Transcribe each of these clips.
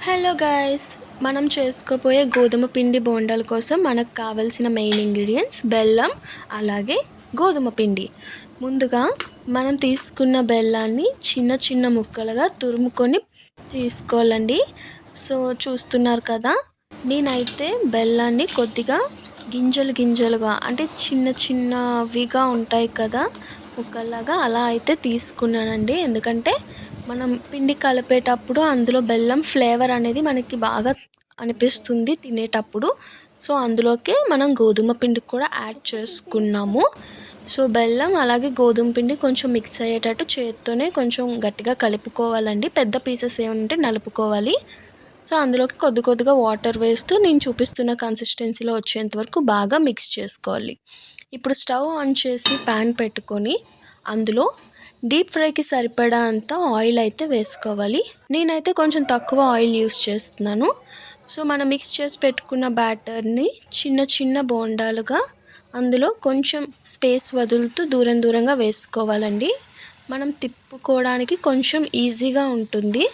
Hello guys మనం చేసుకోబోయే గోధుమ పిండి బోండాల కోసం మనకు కావలసిన మెయిన్ ఇంగ్రీడియంట్స్ బెల్లం అలాగే గోధుమ పిండి. ముందుగా మనం తీసుకున్న బెల్లాన్ని చిన్న చిన్న ముక్కలుగా తురుముకొని తీసుకోవాలండి. సో చూస్తున్నారు కదా నేనైతే బెల్లాన్ని కొద్దిగా గింజలు గింజలుగా అంటే చిన్న చిన్నవిగా ఉంటాయి కదా ముక్కల్లాగా అలా అయితే తీసుకున్నానండి. ఎందుకంటే మనం పిండి కలిపేటప్పుడు అందులో బెల్లం ఫ్లేవర్ అనేది మనకి బాగా అనిపిస్తుంది తినేటప్పుడు. సో అందులోకి మనం గోధుమ పిండి కూడా యాడ్ చేసుకున్నాము. సో బెల్లం అలాగే గోధుమ పిండి కొంచెం మిక్స్ అయ్యేటట్టు చేత్తోనే కొంచెం గట్టిగా కలుపుకోవాలండి. పెద్ద పీసెస్ ఏమంటే నలుపుకోవాలి. సో అందులోకి కొద్ది కొద్దిగా వాటర్ వేస్తూ నేను చూపిస్తున్న కన్సిస్టెన్సీలో వచ్చేంత వరకు బాగా మిక్స్ చేసుకోవాలి. ఇప్పుడు స్టవ్ ఆన్ చేసి ప్యాన్ పెట్టుకొని అందులో డీప్ ఫ్రైకి సరిపడా అంత ఆయిల్ అయితే వేసుకోవాలి. నేనైతే కొంచెం తక్కువ ఆయిల్ యూస్ చేస్తున్నాను. సో మనం మిక్స్ చేసి పెట్టుకున్న బ్యాటర్ని చిన్న చిన్న బోండాలుగా అందులో కొంచెం స్పేస్ వదులుతూ దూరం దూరంగా వేసుకోవాలండి. మనం తిప్పుకోవడానికి కొంచెం ఈజీగా ఉంటుంది.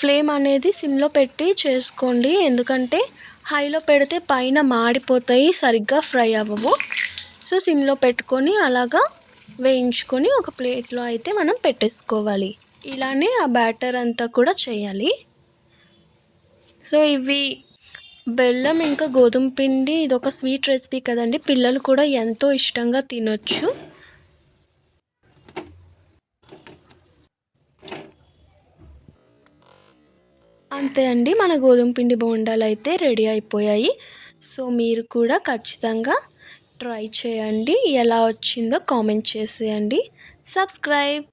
ఫ్లేమ్ అనేది సిమ్లో పెట్టి చేసుకోండి. ఎందుకంటే హైలో పెడితే పైన మాడిపోతాయి సరిగ్గా ఫ్రై అవ్వవు. సో సిమ్లో పెట్టుకొని అలాగా వేయించుకొని ఒక ప్లేట్లో అయితే మనం పెట్టేసుకోవాలి. ఇలానే ఆ బ్యాటర్ అంతా కూడా చేయాలి. సో ఇవి బెల్లం ఇంకా గోధుమ పిండి ఇది ఒక స్వీట్ రెసిపీ కదండి. పిల్లలు కూడా ఎంతో ఇష్టంగా తినొచ్చు. అంతే అండి మన గోధుమ పిండి బోండాలు అయితే రెడీ అయిపోయాయి. సో మీరు కూడా ఖచ్చితంగా ట్రై చేయండి. ఎలా వచ్చిందో కామెంట్ చేసేయండి. సబ్స్క్రైబ్.